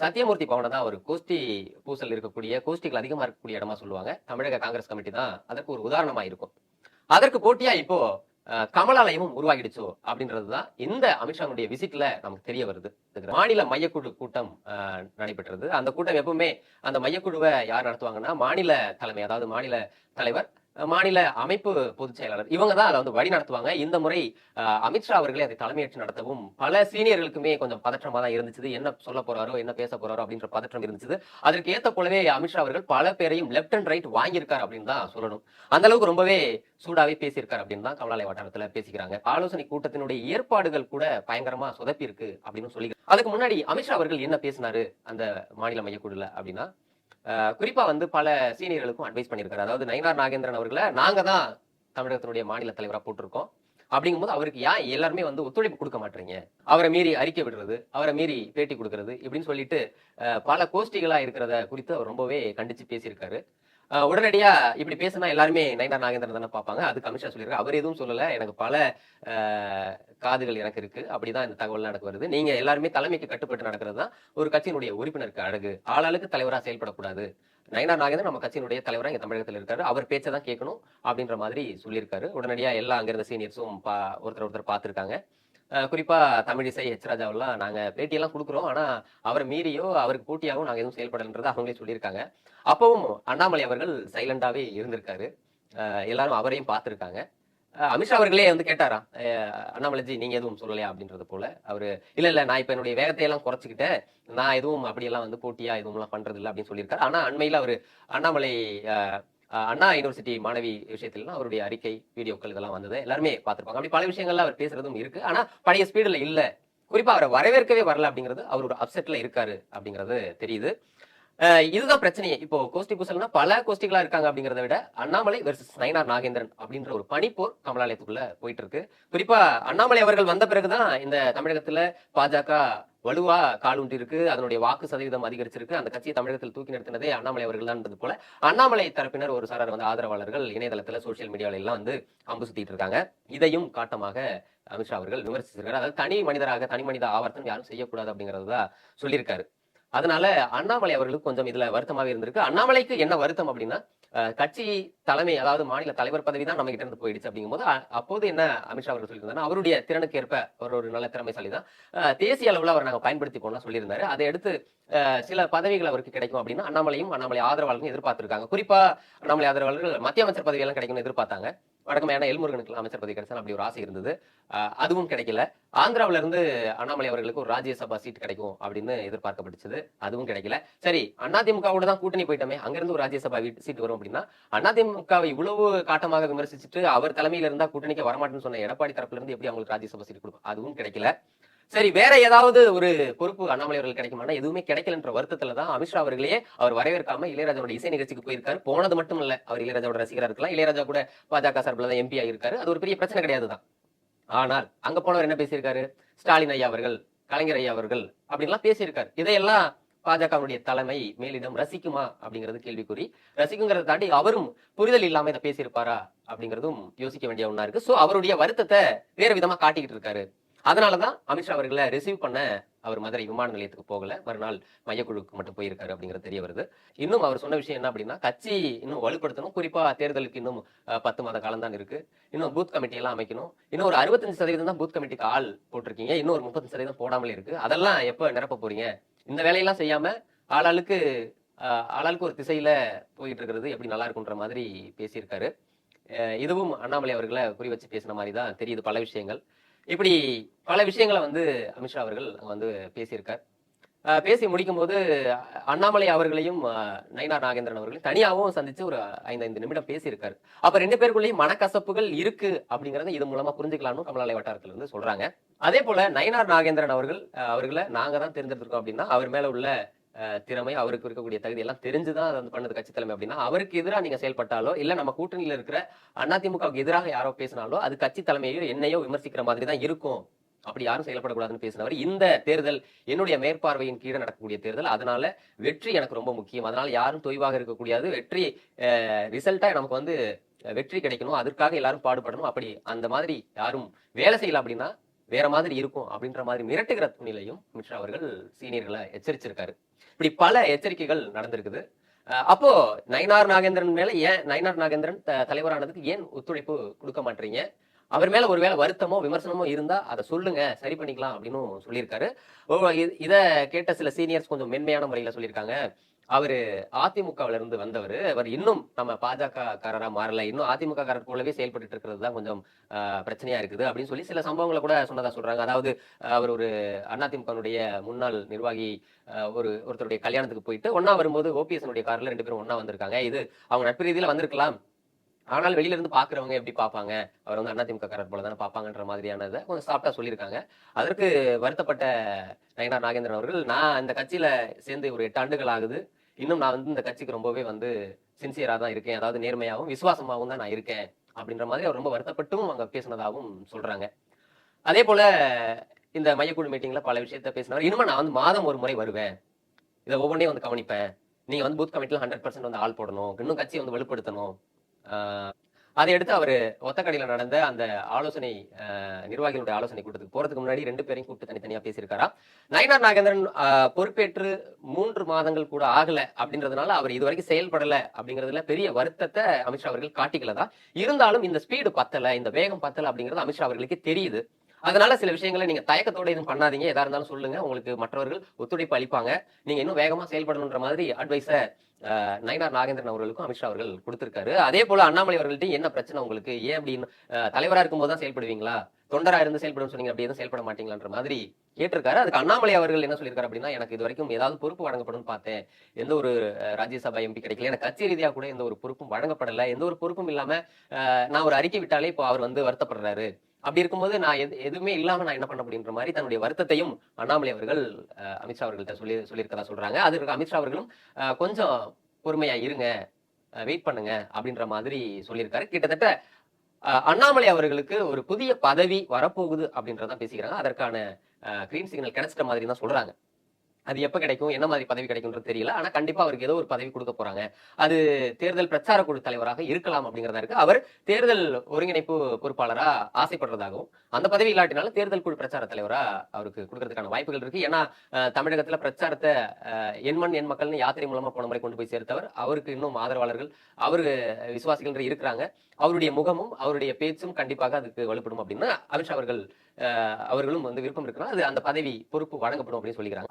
சத்தியமூர்த்தி பவனை தான் ஒரு கோஷ்டி பூசல் இருக்கக்கூடிய கோஷ்டிகள் அதிகமா இருக்கக்கூடிய இடமா சொல்லுவாங்க. தமிழக காங்கிரஸ் கமிட்டி தான் அதற்கு ஒரு உதாரணமா இருக்கும். அதற்கு போட்டியா இப்போ கமலாலயமும் உருவாகிடுச்சோ அப்படின்றதுதான் இந்த அமித்ஷாவுடைய விசிட்ல நமக்கு தெரிய வருது. மாநில மையக்குழு கூட்டம் அஹ், நடைபெற்றது. அந்த கூட்டம் எப்பவுமே அந்த மையக்குழுவை யார் நடத்துவாங்கன்னா மாநில தலைமை அதாவது மாநில தலைவர் மாநில அமைப்பு பொதுச் செயலாளர். இவங்க தான் அதை வந்து வழி நடத்துவாங்க. இந்த முறை அமித்ஷா அவர்களே அதை தலைமையேற்று நடத்தவும் பல சீனியர்களுக்குமே கொஞ்சம் பதற்றமா தான் இருந்துச்சு. என்ன சொல்ல போறாரோ என்ன பேச போறாரோ அப்படின்ற பதற்றம் இருந்துச்சு. அதற்கு ஏத்த போலவே அமித்ஷா அவர்கள் பல பேரையும் லெப்ட் அண்ட் ரைட் வாங்கியிருக்காரு அப்படின்னு தான் சொல்லணும். அந்த அளவுக்கு ரொம்பவே சூடாவே பேசியிருக்காரு அப்படின்னு தான் கமலாலய வட்டாரத்துல பேசிக்கிறாங்க. ஆலோசனை கூட்டத்தினுடைய ஏற்பாடுகள் கூட பயங்கரமா சொதப்பி இருக்கு அப்படின்னு சொல்லி அதுக்கு முன்னாடி அமித்ஷா அவர்கள் என்ன பேசினாரு அந்த மாநில மையக்குழுல அப்படின்னா குறிப்பா வந்து பல சீனியர்களுக்கும் அட்வைஸ் பண்ணியிருக்காரு. அதாவது நயினார் நாகேந்திரன் அவர்களை நாங்க தான் தமிழகத்தினுடைய மாநில தலைவராக போட்டிருக்கோம். அப்படிங்கும்போது அவருக்கு ஏன் எல்லாருமே வந்து ஒத்துழைப்பு கொடுக்க மாட்டீங்க அவரை மீறி அறிக்கை விடுறது அவரை மீறி பேட்டி கொடுக்கறது இப்படின்னு சொல்லிட்டு பல கோஷ்டிகளா இருக்கிறத குறித்து அவர் ரொம்பவே கண்டிச்சு பேசியிருக்காரு. உடனடியா இப்படி பேசினா எல்லாருமே நயனா நாகேந்திரன் தானே பார்ப்பாங்க. அதுக்கு அமித்ஷா சொல்லியிருக்காரு அவர் எதுவும் சொல்லல. எனக்கு பல காதுகள் எனக்கு இருக்கு. அப்படிதான் இந்த தகவல் எனக்கு வருது. நீங்க எல்லாருமே தலைமைக்கு கட்டுப்பட்டு நடக்கிறது தான் ஒரு கட்சியினுடைய உறுப்பினருக்கு அழகு. ஆளாளுக்கு தலைவராக செயல்படக்கூடாது. நயனா நாகேந்திரன் நம்ம கட்சியினுடைய தலைவராக இங்க தமிழகத்தில் இருக்காரு. அவர் பேச்சை தான் கேட்கணும் அப்படின்ற மாதிரி சொல்லியிருக்காரு. உடனடியா எல்லா அங்கிருந்த சீனியர்ஸும் பா ஒருத்தர் ஒருத்தர் பார்த்திருக்காங்க. குறிப்பா தமிழிசை எச் ராஜாவெல்லாம் நாங்க பேட்டியெல்லாம் கொடுக்குறோம். ஆனா அவரை மீறியோ அவருக்கு போட்டியாகவும் நாங்க எதுவும் செயல்படலன்றது அவங்களே சொல்லியிருக்காங்க. அப்பவும் அண்ணாமலை அவர்கள் சைலண்டாவே இருந்திருக்காரு. எல்லாரும் அவரையும் பார்த்துருக்காங்க. அமித்ஷா அவர்களே வந்து கேட்டாராம் அண்ணாமலைஜி நீங்க எதுவும் சொல்லலையா? அப்படின்றது போல அவரு இல்ல இல்ல நான் இப்ப என்னுடைய வேகத்தை எல்லாம் குறைச்சிக்கிட்டேன். நான் எதுவும் அப்படியெல்லாம் வந்து போட்டியா எதுவும் எல்லாம் பண்றது இல்லை அப்படின்னு சொல்லியிருக்காரு. ஆனா அண்மையில அவரு அண்ணாமலை அண்ணா யூனிவர்சிட்டி மாணவி விஷயத்துல அவருடைய அறிக்கை வீடியோக்கள் இதெல்லாம் வந்தது. எல்லாருமே பார்த்துருப்பாங்க. அப்படி பல விஷயங்கள்லாம் அவர் பேசுறதும் இருக்கு. ஆனா பழைய ஸ்பீடில் இல்லை. குறிப்பா அவரை வரவேற்கவே வரல அப்படிங்கிறது அவர் ஒரு அப்செட்ல இருக்காரு அப்படிங்கிறது தெரியுது. இதுதான் பிரச்சனையே. இப்போ கோஷ்டி பூசல்னா பல கோஷ்டிகளா இருக்காங்க அப்படிங்கிறத விட அண்ணாமலை வெர்சஸ் நயனார் நாகேந்திரன் அப்படின்ற ஒரு பனிப்போர் கமலாலயத்துக்குள்ள போயிட்டு இருக்கு. குறிப்பா அண்ணாமலை அவர்கள் வந்த பிறகுதான் இந்த தமிழகத்துல பாஜக வலுவா காலூன்றி இருக்கு அதனுடைய வாக்கு சதவீதம் அதிகரிச்சிருக்கு. அந்த கட்சியை தமிழகத்தில் தூக்கி நிறுத்தினதே அண்ணாமலை அவர்கள் தான் போல அண்ணாமலை தரப்பினர் ஒரு சாரார் வந்து ஆதரவாளர்கள் இணையதளத்துல சோசியல் மீடியாவில எல்லாம் வந்து அம்பு சுத்திட்டு இருக்காங்க. இதையும் காட்டமாக அமித்ஷா அவர்கள் விமர்சிச்சிருக்காரு. அதாவது தனி மனிதராக தனி மனித ஆவர்த்தனம் யாரும் செய்யக்கூடாது அப்படிங்கறதுதான் சொல்லியிருக்காரு. அதனால அண்ணாமலை அவர்களுக்கு கொஞ்சம் இதுல வருத்தமாக இருந்திருக்கு. அண்ணாமலைக்கு என்ன வருத்தம் அப்படின்னா கட்சி தலைமை அதாவது மாநில தலைவர் பதவி தான் நம்ம கிட்ட இருந்து போயிடுச்சு அப்படிங்கும்போது போது அப்போது என்ன அமித்ஷா அவர்கள் சொல்லியிருந்தாரு அவருடைய திறனுக்கு ஏற்ப அவர் ஒரு நல்ல திறமைசாலி தான். தேசிய அளவுல அவர் நாங்க பயன்படுத்தி போனா சொல்லியிருந்தாரு. அதை எடுத்து அஹ், சில பதவிகள் அவருக்கு கிடைக்கும் அப்படின்னா அண்ணாமலையும் அண்ணாமலை ஆதரவாளர்களும் எதிர்பார்த்திருக்காங்க. குறிப்பா அண்ணாமலை ஆதரவாளர்கள் மத்திய அமைச்சர் பதவி எல்லாம் கிடைக்கும்னு எதிர்பார்த்தாங்க. வடக்கமையான எல்முருகனுக்கு அமைச்சர் பதவி கிடைச்சா அப்படி ஒரு ஆசை இருந்தது. அதுவும் கிடைக்கல. ஆந்திராவுல இருந்து அண்ணாமலை அவர்களுக்கு ஒரு ராஜ்யசபா சீட் கிடைக்கும் அப்படின்னு எதிர்பார்க்கப்பட்டுச்சு. அதுவும் கிடைக்கல. சரி அதிமுகவோட தான் கூட்டணி போயிட்டோமே. அங்கிருந்து ஒரு ராஜ்யசபா சீட் வரும் அப்படின்னா அதிமுகவை இவ்வளவு காட்டமாக விமர்சிச்சுட்டு அவர் தலைமையில இருந்தா கூட்டணிக்கு வரமாட்டேன்னு சொன்ன எடப்பாடி தரப்புல இருந்து எப்படி அவங்களுக்கு ராஜ்யசபா சீட் கொடுக்கும் அதுவும் கிடைக்கல. சரி வேற ஏதாவது ஒரு பொறுப்பு அண்ணாமலை அவர்கள் கிடைக்குமானா எதுவுமே கிடைக்கலன்ற வருத்தத்துல தான் அமித்ஷா அவர்களே அவர் வரவேற்காம இளையராஜாவோட இசை நிகழ்ச்சிக்கு போயிருக்காரு. போனது மட்டும் இல்ல அவர் இளையராஜாவோட ரசிகரா இருக்கலாம். இளையராஜா கூட பாஜக சார்பில் தான் எம்பி ஆயிருக்காரு அது ஒரு பெரிய பிரச்சனை கிடையாதுதான் ஆனால் அங்க போனவர் என்ன பேசியிருக்காரு? ஸ்டாலின் ஐயா அவர்கள் கலைஞர் ஐயா அவர்கள் அப்படின்லாம் பேசியிருக்காரு. இதையெல்லாம் பாஜகவுடைய தலைமை மேலிடம் ரசிக்குமா அப்படிங்கிறது கேள்விக்குறி. ரசிக்குங்கிறத தாண்டி அவரும் புரிதல் இல்லாம இதை பேசியிருப்பாரா அப்படிங்கிறதும் யோசிக்க வேண்டிய ஒண்ணா இருக்கு. சோ அவருடைய வருத்தத்தை வேற விதமா காட்டிக்கிட்டு இருக்காரு. அதனாலதான் அமித்ஷா அவர்களை ரிசீவ் பண்ண அவர் மதுரை விமான நிலையத்துக்கு போகல. மறுநாள் மையக்குழுக்கு மட்டும் போயிருக்காரு அப்படிங்கிறது தெரிய வருது. இன்னும் அவர் சொன்ன விஷயம் என்ன அப்படின்னா கட்சி இன்னும் வலுப்படுத்தணும். குறிப்பா தேர்தலுக்கு இன்னும் பத்து மாத காலம் தான் இருக்கு. இன்னும் பூத் கமிட்டி எல்லாம் அமைக்கணும். இன்னும் ஒரு அறுபத்தஞ்சு சதவீதம் தான் பூத் கமிட்டிக்கு ஆள் போட்டிருக்கீங்க. இன்னும் ஒரு முப்பத்தஞ்சு சதவீதம் போடாமலே இருக்கு. அதெல்லாம் எப்ப நிரப்ப போறீங்க? இந்த வேலையெல்லாம் செய்யாம ஆளாளுக்கு ஆஹ், ஆளாளுக்கு ஒரு திசையில போயிட்டு இருக்கிறது எப்படி நல்லா இருக்குன்ற மாதிரி பேசியிருக்காரு. இதுவும் அண்ணாமலை அவர்களை குறி வச்சு பேசின மாதிரி தான் தெரியுது பல விஷயங்கள். இப்படி பல விஷயங்களை வந்து அமித்ஷா அவர்கள் வந்து பேசியிருக்கார். பேசி முடிக்கும் போது அண்ணாமலை அவர்களையும் நயினார் நாகேந்திரன் அவர்களையும் தனியாகவும் சந்திச்சு ஒரு ஐந்து ஐந்து நிமிடம் பேசியிருக்காரு. அப்ப ரெண்டு பேருக்குள்ளேயும் மனக்கசப்புகள் இருக்கு அப்படிங்கறத இது மூலமா புரிஞ்சுக்கலாம்னு கமலாலய வட்டாரத்துல இருந்து சொல்றாங்க. அதே போல நயினார் நாகேந்திரன் அவர்கள் அவர்களை நாங்க தான் தேர்ந்தெடுத்திருக்கோம் அப்படின்னா அவர் மேல உள்ள திறமை அவருக்கு இருக்கக்கூடிய தகுதி எல்லாம் தெரிஞ்சுதான் அதை வந்து பண்ணது கட்சி தலைமை அப்படின்னா அவருக்கு எதிராக நீங்க செயல்பட்டாலோ இல்ல நம்ம கூட்டணியில இருக்கிற அதிமுகவுக்கு எதிராக யாரோ பேசினாலோ அது கட்சி தலைமையோ என்னையோ விமர்சிக்கிற மாதிரி தான் இருக்கும். அப்படி யாரும் செயல்படக்கூடாதுன்னு பேசினவர். இந்த தேர்தல் என்னுடைய மேற்பார்வையின் கீழே நடக்கக்கூடிய தேர்தல் அதனால வெற்றி எனக்கு ரொம்ப முக்கியம். அதனால யாரும் தொய்வாக இருக்கக்கூடாது. வெற்றி ரிசல்ட்டா நமக்கு வந்து வெற்றி கிடைக்கணும். அதற்காக எல்லாரும் பாடுபடணும். அப்படி அந்த மாதிரி யாரும் வேலை செய்யல அப்படின்னா வேற மாதிரி இருக்கும் அப்படின்ற மாதிரி மிரட்டுகிற துணிலையும் அமித்ஷா அவர்கள் சீனியர்களை எச்சரிச்சிருக்காரு. இப்படி பல எச்சரிக்கைகள் நடந்திருக்குது. அப்போ நயனார் நாகேந்திரன் மேல ஏன் நயனார் நாகேந்திரன் தலைவரானதுக்கு ஏன் ஒத்துழைப்பு கொடுக்க மாட்டீங்க? அவர் மேல ஒருவேளை வருத்தமோ விமர்சனமோ இருந்தா அதை சொல்லுங்க சரி பண்ணிக்கலாம் அப்படின்னு சொல்லியிருக்காரு. இதை இது- கேட்ட சில சீனியர்ஸ் கொஞ்சம் மென்மையான முறையில சொல்லியிருக்காங்க. அவரு அதிமுகவுல இருந்து வந்தவர். அவர் இன்னும் நம்ம பாஜக காரரா மாறல. இன்னும் அதிமுக காரர் போலவே செயல்பட்டு இருக்கிறது தான் கொஞ்சம் பிரச்சனையா இருக்குது அப்படின்னு சொல்லி சில சம்பவங்களை கூட சொன்னதா சொல்றாங்க. அதாவது அவர் ஒரு அதிமுகனுடைய முன்னாள் நிர்வாகி ஒரு ஒருத்தருடைய கல்யாணத்துக்கு போயிட்டு ஒன்னா வரும்போது ஓபிஎஸ்னுடைய கார்ல ரெண்டு பேரும் ஒன்னா வந்திருக்காங்க. இது அவங்க நட்பு ரீதியில வந்திருக்கலாம். ஆனால் வெளியில இருந்து பாக்குறவங்க எப்படி பார்ப்பாங்க அவர் வந்து அதிமுக காரர் போல தானே பார்ப்பாங்கன்ற மாதிரியானதை கொஞ்சம் சாப்பிட்டா சொல்லியிருக்காங்க. அதற்கு வருத்தப்பட்ட நயனார் நாகேந்திரன் அவர்கள் நான் இந்த கட்சியில சேர்ந்து ஒரு எட்டு ஆண்டுகள் ஆகுது. இன்னும் நான் வந்து இந்த கட்சிக்கு ரொம்பவே வந்து சின்சியரா தான் இருக்கேன். அதாவது நேர்மையாகவும் விசுவாசமாகவும் தான் நான் இருக்கேன் அப்படின்ற மாதிரி அவர் ரொம்ப வருத்தப்பட்டும் அங்க பேசினதாகவும் சொல்றாங்க. அதே போல இந்த மையக்குழு மீட்டிங்ல பல விஷயத்த பேசினவர் இன்னும் நான் வந்து மாதம் ஒரு முறை வருவேன். இதை ஒவ்வொன்றையும் வந்து கவனிப்பேன். நீங்க வந்து பூத் கமிட்டியில் ஹண்ட்ரட் பர்சன்ட் வந்து ஆள் போடணும். இன்னும் கட்சியை வந்து வலுப்படுத்தணும். அதையடுத்து அதை எடுத்து அவர் ஒத்தக்கடையில் நடந்த அந்த ஆலோசனை ஆஹ் நிர்வாகிகளுடைய ஆலோசனை கூட்டத்துக்கு போறதுக்கு முன்னாடி ரெண்டு பேரையும் கூப்பிட்டு தனித்தனியா பேசியிருக்காரா? நயனார் நாகேந்திரன் பொறுப்பேற்று மூன்று மாதங்கள் கூட ஆகல அப்படின்றதுனால அவர் இதுவரைக்கும் செயல்படல அப்படிங்கறதுல பெரிய வருத்தத்தை அமித்ஷா அவர்கள் காட்டிக்கலதா இருந்தாலும் இந்த ஸ்பீடு பத்தல இந்த வேகம் பத்தல அப்படிங்கிறது அமித்ஷா அவர்களுக்கு தெரியுது. அதனால சில விஷயங்களை நீங்க தயக்கத்தோட எதுவும் பண்ணாதீங்க. எதா இருந்தாலும் சொல்லுங்க. உங்களுக்கு மற்றவர்கள் ஒத்துழைப்பு அளிப்பாங்க. நீங்க இன்னும் வேகமா செயல்படணுன்ற மாதிரி அட்வைஸ நயினார் நாகேந்திரன் அவர்களுக்கும் அமித்ஷா அவர்கள் கொடுத்திருக்காரு. அதே போல அண்ணாமலை அவர்கள்ட்ட என்ன பிரச்சனை உங்களுக்கு? ஏன் அப்படின்னு தலைவரா இருக்கும்போது தான் செயல்படுவீங்களா? தொண்டரா இருந்து செயல்படும் சொன்னீங்க. அப்படி எதுவும் செயல்பட மாட்டீங்களான்ற மாதிரி கேட்டிருக்காரு. அதுக்கு அண்ணாமலை அவர்கள் என்ன சொல்லியிருக்காரு அப்படின்னா எனக்கு இது வரைக்கும் ஏதாவது பொறுப்பு வழங்கப்படும் பார்த்தேன். எந்த ஒரு ராஜ்யசபா எம்பி கிடைக்கல. எனக்கு கட்சி ரீதியாக கூட எந்த ஒரு பொறுப்பும் வழங்கப்படல. எந்த ஒரு பொறுப்பும் இல்லாம நான் ஒரு அறிக்கை விட்டாலே இப்போ அவர் வந்து வருத்தப்படுறாரு. அப்படி இருக்கும்போது நான் எது எதுவுமே இல்லாம நான் என்ன பண்ண அப்படின்ற மாதிரி தன்னுடைய வருத்தத்தையும் அண்ணாமலை அவர்கள் அஹ், அமித்ஷா அவர்கள்ட்ட சொல்லி சொல்லியிருக்கதா சொல்றாங்க. அதற்கு அமித்ஷா அவர்களும் கொஞ்சம் பொறுமையா இருங்க வெயிட் பண்ணுங்க அப்படின்ற மாதிரி சொல்லியிருக்காரு. கிட்டத்தட்ட அண்ணாமலை அவர்களுக்கு ஒரு புதிய பதவி வரப்போகுது அப்படின்றதான் பேசிக்கிறாங்க. அதற்கான கிரீன் சிக்னல் கிடைச்சிட்ட மாதிரி தான் சொல்றாங்க. அது எப்ப கிடைக்கும்? என்ன மாதிரி பதவி கிடைக்கும்ன்றது தெரியல. ஆனா கண்டிப்பா அவருக்கு ஏதோ ஒரு பதவி கொடுக்க போறாங்க. அது தேர்தல் பிரச்சார குழு தலைவராக இருக்கலாம் அப்படிங்கறதா இருக்கு. அவர் தேர்தல் ஒருங்கிணைப்பு பொறுப்பாளரா ஆசைப்படுறதாகவும் அந்த பதவி இல்லாட்டினாலும் தேர்தல் குழு பிரச்சார தலைவரா அவருக்கு கொடுக்கறதுக்கான வாய்ப்புகள் இருக்கு. ஏன்னா தமிழகத்துல பிரச்சாரத்தை எண்மண் எண் மக்கள்னு யாத்திரை மூலமா போன முறை கொண்டு போய் சேர்த்தவர். அவருக்கு இன்னும் ஆதரவாளர்கள் அவரு விசுவாசிகள் இருக்கிறாங்க. அவருடைய முகமும் அவருடைய பேச்சும் கண்டிப்பாக அதுக்கு வலுப்படும் அப்படின்னு அமித்ஷா அவர்கள் அஹ், அவர்களும் வந்து விருப்பம் இருக்கிறார் அது அந்த பதவி பொறுப்பு வழங்கப்படும் அப்படின்னு சொல்லிக்கிறாங்க.